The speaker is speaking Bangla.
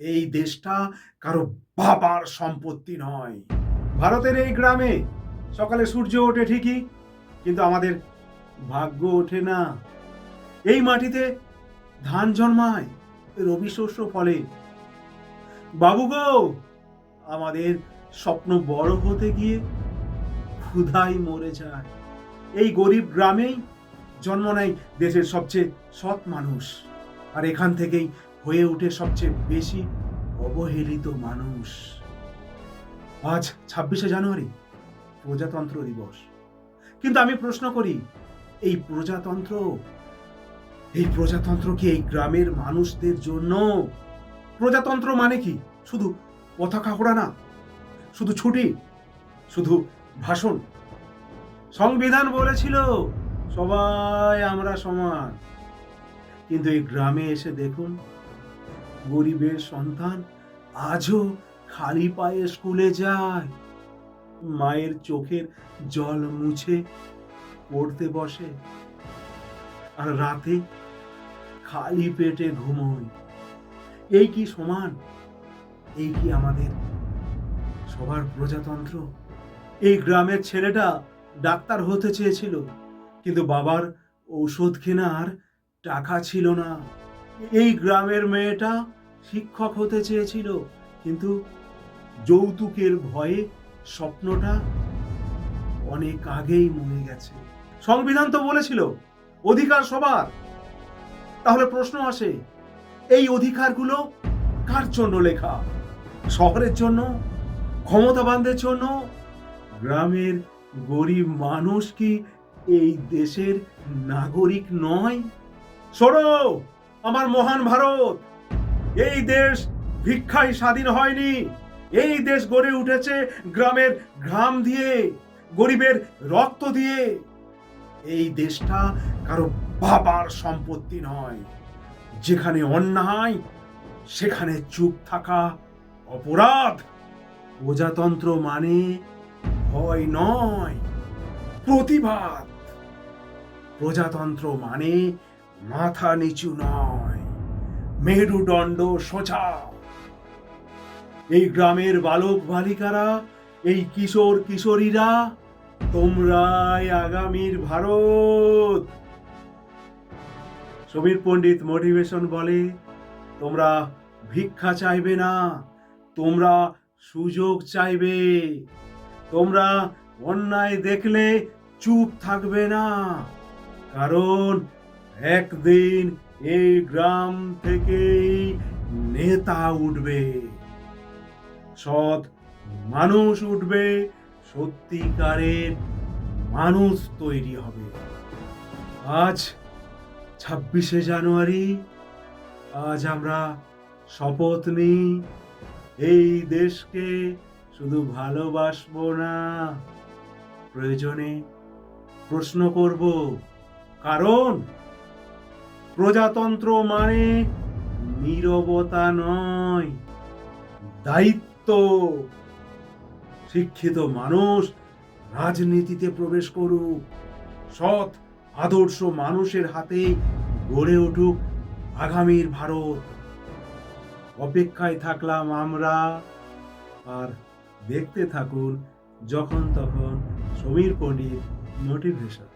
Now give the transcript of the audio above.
এই দেশটা কারও বাবার সম্পত্তি নয়। ভারতের এই গ্রামে সকালে সূর্য ওঠে ঠিকই, কিন্তু আমাদের ভাগ্য ওঠে না। এই মাটিতে ধান জন্মায়, রবি শস্য ফলে। বাবু গো, আমাদের স্বপ্ন বড় হতে গিয়ে ক্ষুধাই মরে যায়। এই গরিব গ্রামেই জন্ম নেয় দেশের সবচেয়ে সৎ মানুষ। আর এখান থেকেই হয়ে ওঠে সবচেয়ে বেশি অবহেলিত মানুষ। আজ ছাব্বিশে জানুয়ারি, প্রজাতন্ত্র দিবস। কিন্তু আমি প্রশ্ন করি, এই প্রজাতন্ত্র এই প্রজাতন্ত্র কি এই গ্রামের মানুষদের জন্য? প্রজাতন্ত্র মানে কি? শুধু পতাকা ওড়ানা শুধু ছুটি, শুধু ভাষণ। সংবিধান বলেছিল, সবাই আমরা সমান। কিন্তু এই গ্রামে এসে দেখুন গরিবের সন্তান আজও খালি পায়ে স্কুলে যায়। মায়ের চোখের জল মুছে পড়তে বসে। আর রাতে খালি পেটে ঘুমোয়। এই কি সমান? এই কি আমাদের সবার প্রজাতন্ত্র? এই গ্রামের ছেলেটা ডাক্তার হতে চেয়েছিল, কিন্তু বাবার ঔষধ কেনার টাকা ছিল না। এই গ্রামের মেয়েটা শিক্ষক হতে চেয়েছিল, কিন্তু যৌতুকের ভয়ে স্বপ্নটা অনেক আগেই মরে গেছে। সংবিধান তো বলেছিল, অধিকার সবার। তাহলে প্রশ্ন আসে, এই অধিকারগুলো কার জন্য লেখা? শহরের জন্য? ক্ষমতাবানদের জন্য? গ্রামের গরিব মানুষ কি এই দেশের নাগরিক নয়? শোনো, আমার মহান ভারত এই দেশ ভিক্ষায় স্বাধীন হয়নি। এই দেশ গড়ে উঠেছে গ্রামের ঘাম দিয়ে, গরিবের রক্ত দিয়ে। এই দেশটা কারও বাবার সম্পত্তি নয়। যেখানে অন্যায়, সেখানে চুপ থাকা অপরাধ। প্রজাতন্ত্র মানে ভয় নয়, প্রতিবাদ। প্রজাতন্ত্র মানে মাথা নিচু নয়। মেরুদণ্ড সোজা। এই গ্রামের বালক বালিকারা, এই কিশোর কিশোরীরা, তোমরাই আগামীর ভারত। সমীর পণ্ডিত মোটিভেশন বলে, তোমরা ভিক্ষা চাইবে না, তোমরা সুযোগ চাইবে। তোমরা অন্যায় দেখলে চুপ থাকবে না, কারণ একদিন এই গ্রাম থেকেই নেতা উঠবে। সৎ মানুষ উঠবে, সত্যিকারের মানুষ তৈরি হবে। আজ ছাব্বিশে জানুয়ারি, আজ আমরা শপথ নিই, এই দেশকে শুধু ভালোবাসবো না, প্রয়োজনে প্রশ্ন করব, কারণ প্রজাতন্ত্র মানে নীরবতা নয়, দায়িত্ব। শিক্ষিত মানুষ রাজনীতিতে প্রবেশ করুক, সৎ, আদর্শ মানুষের হাতে গড়ে উঠুক আগামীর ভারত। অপেক্ষায় থাকলাম আমরা আর দেখতে থাকুন যখন তখন সমীর পণ্ডিত মোটিভেশন।